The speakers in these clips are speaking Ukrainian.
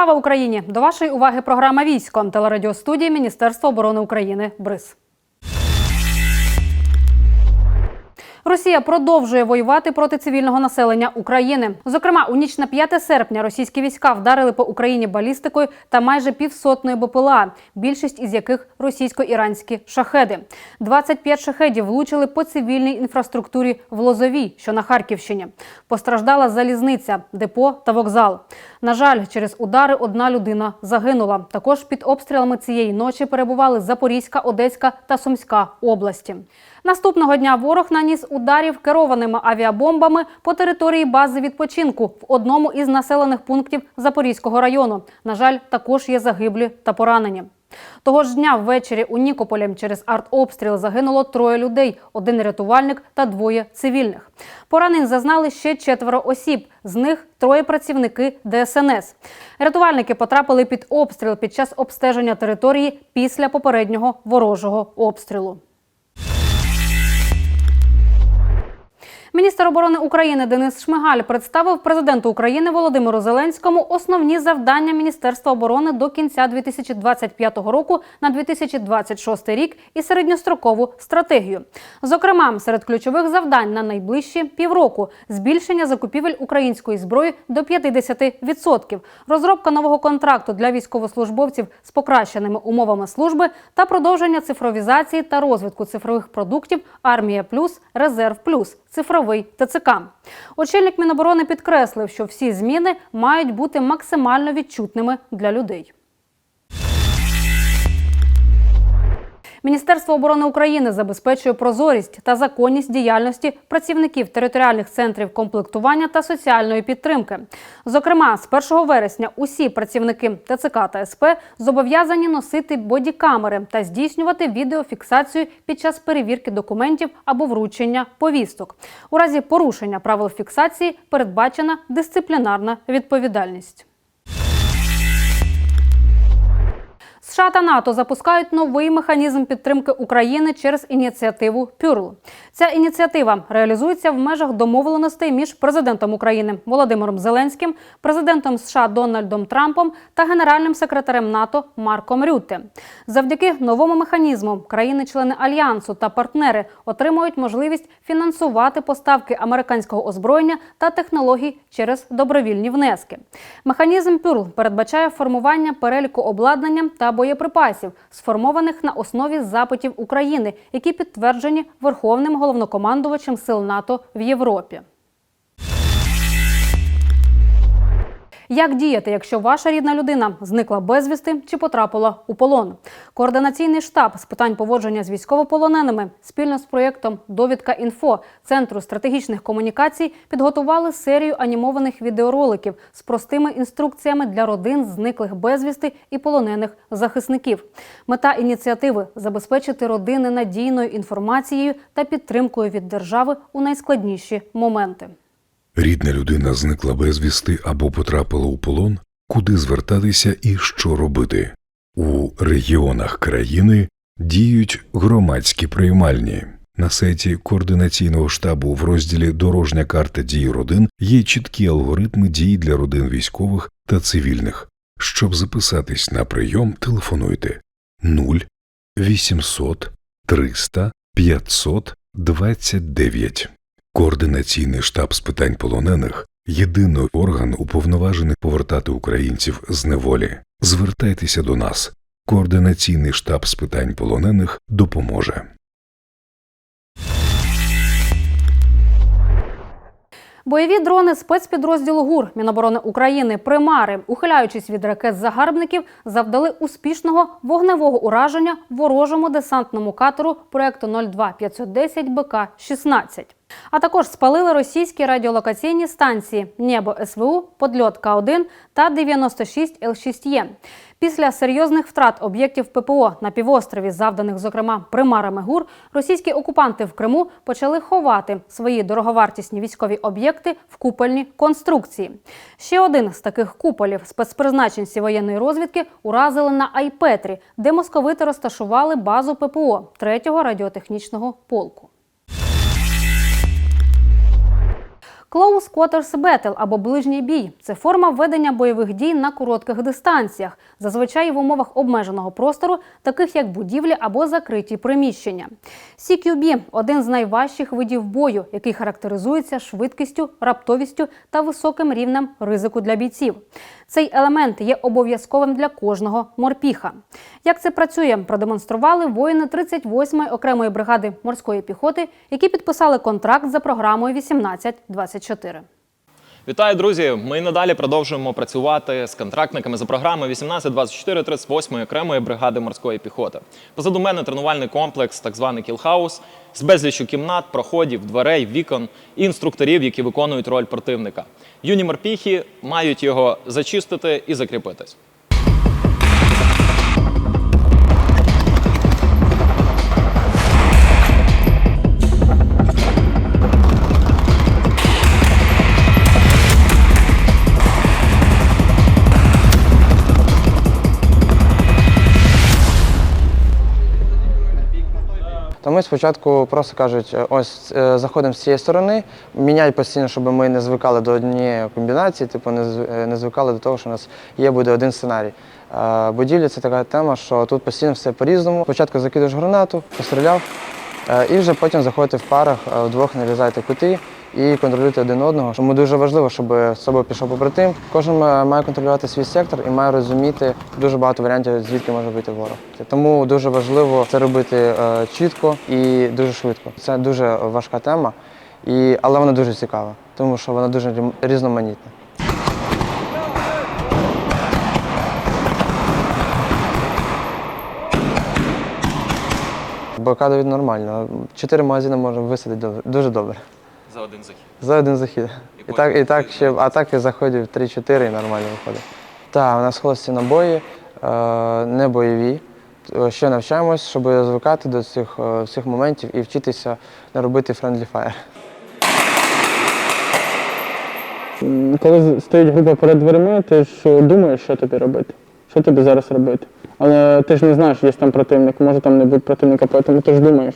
Слава Україні! До вашої уваги програма Військо телерадіостудії Міністерства оборони України БРИЗ. Росія продовжує воювати проти цивільного населення України. Зокрема, у ніч на 5 серпня російські війська вдарили по Україні балістикою та майже півсотною БПЛА, більшість із яких російсько-іранські шахеди. 25 шахедів влучили по цивільній інфраструктурі в Лозовій, що на Харківщині. Постраждала залізниця, депо та вокзал. На жаль, через удари одна людина загинула. Також під обстрілами цієї ночі перебували Запорізька, Одеська та Сумська області. Наступного дня ворог наніс ударів керованими авіабомбами по території бази відпочинку в одному із населених пунктів Запорізького району. На жаль, також є загиблі та поранені. Того ж дня ввечері у Нікополі через артобстріл загинуло троє людей: один рятувальник та двоє цивільних. Поранень зазнали ще четверо осіб. З них троє працівники ДСНС. Рятувальники потрапили під обстріл під час обстеження території після попереднього ворожого обстрілу. Міністр оборони України Денис Шмигаль представив президенту України Володимиру Зеленському основні завдання Міністерства оборони до кінця 2025 року на 2026 рік і середньострокову стратегію. Зокрема, серед ключових завдань на найближчі півроку збільшення закупівель української зброї до 50%, розробка нового контракту для військовослужбовців з покращеними умовами служби та продовження цифровізації та розвитку цифрових продуктів Армія Плюс, Резерв Плюс, цифровий ТЦК. Очільник Міноборони підкреслив, що всі зміни мають бути максимально відчутними для людей. Міністерство оборони України забезпечує прозорість та законність діяльності працівників територіальних центрів комплектування та соціальної підтримки. Зокрема, з 1 вересня усі працівники ТЦК та СП зобов'язані носити бодікамери та здійснювати відеофіксацію під час перевірки документів або вручення повісток. У разі порушення правил фіксації передбачена дисциплінарна відповідальність. США та НАТО запускають новий механізм підтримки України через ініціативу Пюрл. Ця ініціатива реалізується в межах домовленостей між президентом України Володимиром Зеленським, президентом США Дональдом Трампом та генеральним секретарем НАТО Марком Рютте. Завдяки новому механізму країни-члени альянсу та партнери отримують можливість фінансувати поставки американського озброєння та технологій через добровільні внески. Механізм Пюрл передбачає формування переліку обладнання та боєприпасів, сформованих на основі запитів України, які підтверджені Верховним головнокомандувачем сил НАТО в Європі. Як діяти, якщо ваша рідна людина зникла безвісти чи потрапила у полон? Координаційний штаб з питань поводження з військовополоненими спільно з проєктом Довідка інфо Центру стратегічних комунікацій підготували серію анімованих відеороликів з простими інструкціями для родин зниклих безвісти і полонених захисників. Мета ініціативи забезпечити родини надійною інформацією та підтримкою від держави у найскладніші моменти. Рідна людина зникла безвісти або потрапила у полон, куди звертатися і що робити. У регіонах країни діють громадські приймальні. На сайті координаційного штабу в розділі Дорожня карта дій родин є чіткі алгоритми дій для родин військових та цивільних. Щоб записатись на прийом, телефонуйте 0 800 300 500 29. Координаційний штаб з питань полонених єдиний орган уповноважений повертати українців з неволі. Звертайтеся до нас. Координаційний штаб з питань полонених допоможе. Бойові дрони спецпідрозділу ГУР Міноборони України Примари, ухиляючись від ракет загарбників, завдали успішного вогневого ураження ворожому десантному катеру проекту 02510 БК 16 а також спалили російські радіолокаційні станції Небо СВУ, Подльот К1 та 96 Л6Є. Після серйозних втрат об'єктів ППО на півострові, завданих, зокрема, примарами ГУР, російські окупанти в Криму почали ховати свої дороговартісні військові об'єкти в купольні конструкції. Ще один з таких куполів спецпризначенці воєнної розвідки уразили на Айпетрі, де московити розташували базу ППО 3-го радіотехнічного полку. Close Quarters Battle або ближній бій це форма ведення бойових дій на коротких дистанціях, зазвичай в умовах обмеженого простору, таких як будівлі або закриті приміщення. CQB – один з найважчих видів бою, який характеризується швидкістю, раптовістю та високим рівнем ризику для бійців. Цей елемент є обов'язковим для кожного морпіха. Як це працює, продемонстрували воїни 38-ї окремої бригади морської піхоти, які підписали контракт за програмою 1824. Вітаю, друзі! Ми надалі продовжуємо працювати з контрактниками за програмою 1824 38 окремої бригади морської піхоти. Позаду мене тренувальний комплекс, так званий кілхаус, з безлічю кімнат, проходів, дверей, вікон і інструкторів, які виконують роль противника. Юні морпіхи мають його зачистити і закріпитись. Ми спочатку просто кажуть, е, ось е, заходимо з цієї сторони, міняють постійно, щоб ми не звикали до однієї комбінації, типу не, е, не звикали до того, що у нас є буде один сценарій. Будівлі це така тема, що тут постійно все по-різному. Спочатку закидаєш гранату, постріляв, і вже потім заходите в парах, вдвох нарізаєте кути і контролюєте один одного. Тому дуже важливо, щоб з собою пішов побратим. Кожен е, має контролювати свій сектор і має розуміти дуже багато варіантів, звідки може бути ворог. Тому дуже важливо це робити е, чітко і дуже швидко. Це дуже важка тема, і, але вона дуже цікава, тому що вона дуже різноманітна. Блокада нормально. Чотири магазини можемо висадити дуже добре. За один захід. За один захід. І потім так, і так ще атаки заходів 3-4 і нормально виходить. Так, у нас холості набої, е, не бойові. Е, Ще навчаємось, щоб звикати до цих е, всіх моментів і вчитися не робити friendly fire. Коли стоїть група перед дверима, ти ж думаєш, що тобі робити, що тобі зараз робити. Але ти ж не знаєш, є там противник, може там не бути противника, тому ти ж думаєш.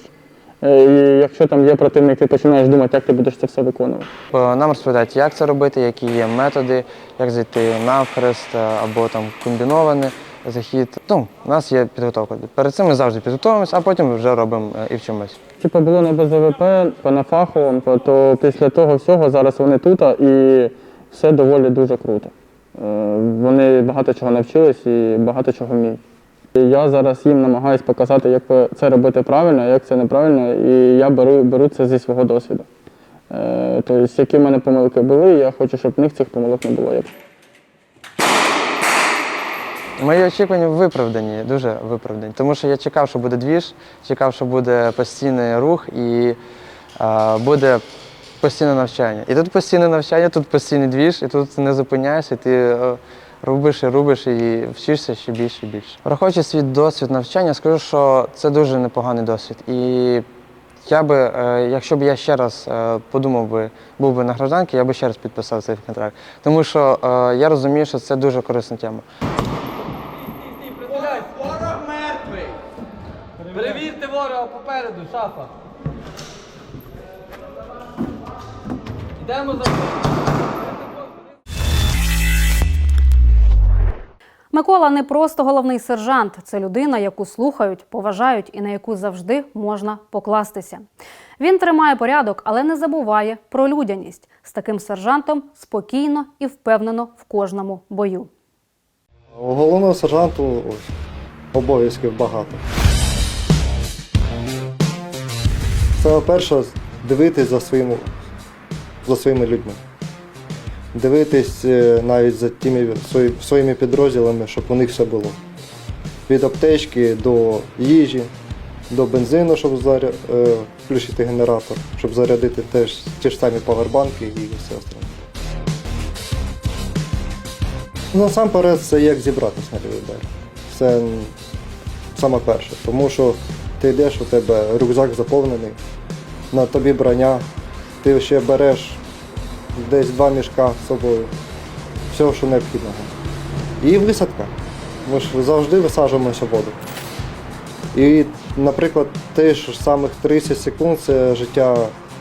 Е, І якщо там є противник, ти починаєш думати, як ти будеш це все виконувати. Е, Нам розповідають, як це робити, які є методи, як зайти навхрест е, або там комбінований захід. Ну, у нас є підготовка. Перед цим ми завжди підготовимося, а потім вже робимо і вчимось. Типу було на БЗВП, на фаховому, то після того всього зараз вони тут і все доволі дуже круто. Вони багато чого навчились і багато чого вміють. Я зараз їм намагаюсь показати, як це робити правильно, як це неправильно, і я беру, беру це зі свого досвіду. Е, Тобто, які в мене помилки були, я хочу, щоб в них цих помилок не було. Мої очікування виправдані, дуже виправдані. Тому що я чекав, що буде двіж, чекав, що буде постійний рух і е, буде постійне навчання. І тут постійне навчання, тут постійний двіж, і тут не зупиняєшся, і ти е, робиш і робиш і вчишся ще більше і більше. Враховуючи свій досвід навчання, скажу, що це дуже непоганий досвід. І я би, е, якщо б я ще раз е, подумав би, був би на гражданці, я би ще раз підписав цей контракт. Тому що е, я розумію, що це дуже корисна тема. Ворог мертвий! Перевірте ворога попереду, шафа. Йдемо за Микола не просто головний сержант, це людина, яку слухають, поважають і на яку завжди можна покластися. Він тримає порядок, але не забуває про людяність. З таким сержантом спокійно і впевнено в кожному бою. У головного сержанту обов'язків багато. Це перше дивитись за своїми, за своїми людьми. Дивитись е, навіть за тими своїми підрозділами, щоб у них все було. Від аптечки до їжі, до бензину, щоб заря... е, включити генератор, щоб зарядити теж ті ж самі павербанки і все остальне. Ну, Насамперед, це як зібратися на лівий берег. Це саме перше. Тому що ти йдеш, у тебе рюкзак заповнений, на тобі броня, ти ще береш десь два мішка з собою, всього, що необхідного. І висадка. Ми ж завжди висаджуємося воду. І, наприклад, те ж самих 30 секунд це життя,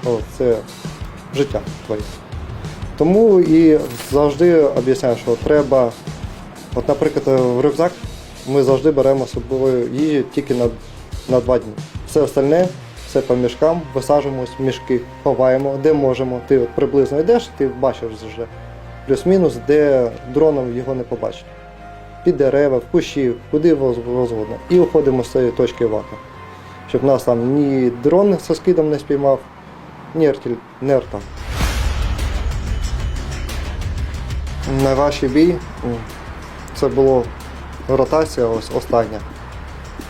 о, це життя твоє. Тому і завжди об'ясняю, що треба, от, наприклад, в рюкзак ми завжди беремо з собою їжі тільки на, на два дні. Все остальне, все по мішкам, висаджуємось мішки, ховаємо, де можемо. Ти от приблизно йдеш, ти бачиш вже плюс-мінус, де дроном його не побачить. Під дерева, в кущі, куди воз- згодно. І уходимо з цієї точки вака. Щоб нас там ні дрон зі скидом не спіймав, ні артиль... не арта. Найважчий бій це була ротація ось остання.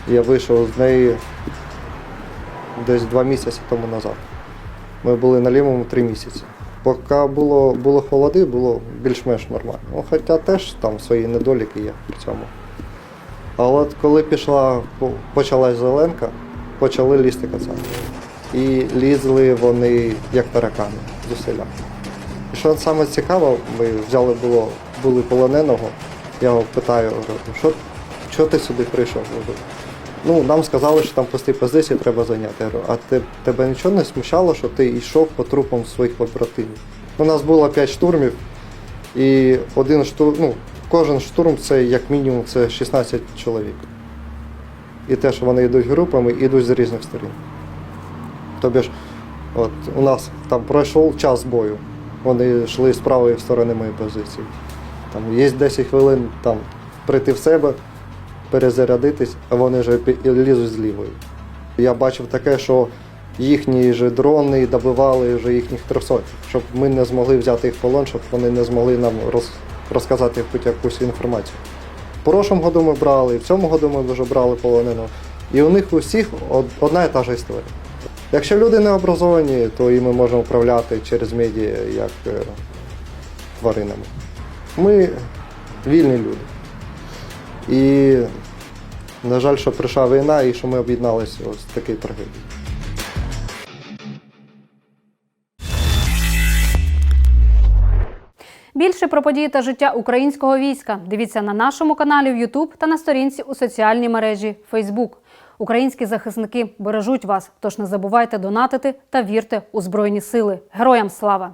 Я вийшов з неї десь два місяці тому назад. Ми були на лівому три місяці. Поки було, було холоди, було більш-менш нормально. Ну, хоча теж там свої недоліки є при цьому. А от коли пішла, почалась зеленка, почали лізти кацапи. І лізли вони як таракани зусилля. І що саме цікаво, ми взяли було, були полоненого, я його питаю, «Ну, що, що ти сюди прийшов? Ну, нам сказали, що там пусті позиції треба зайняти. А те- тебе нічого не смущало, що ти йшов по трупам своїх побратимів? У нас було 5 штурмів, і один штурм, ну, кожен штурм це як мінімум це 16 чоловік. І те, що вони йдуть групами, йдуть з різних сторін. Тобі ж, от у нас там пройшов час бою. Вони йшли з правої сторони моєї позиції. Там є 10 хвилин там прийти в себе, перезарядитись, а вони вже лізуть з лівої. Я бачив таке, що їхні ж дрони добивали вже їхніх 300, щоб ми не змогли взяти їх в полон, щоб вони не змогли нам роз, розказати хоч якусь інформацію. В прошлому году ми брали, і в цьому году ми вже брали полоненого. І у них у всіх одна і та ж історія. Якщо люди не образовані, то і ми можемо управляти через медіа як е, тваринами. Ми вільні люди. І, на жаль, що прийшла війна і що ми об'єдналися ось в такій трагедії. Більше про події та життя українського війська дивіться на нашому каналі в YouTube та на сторінці у соціальній мережі Facebook. Українські захисники бережуть вас, тож не забувайте донатити та вірте у Збройні Сили. Героям слава!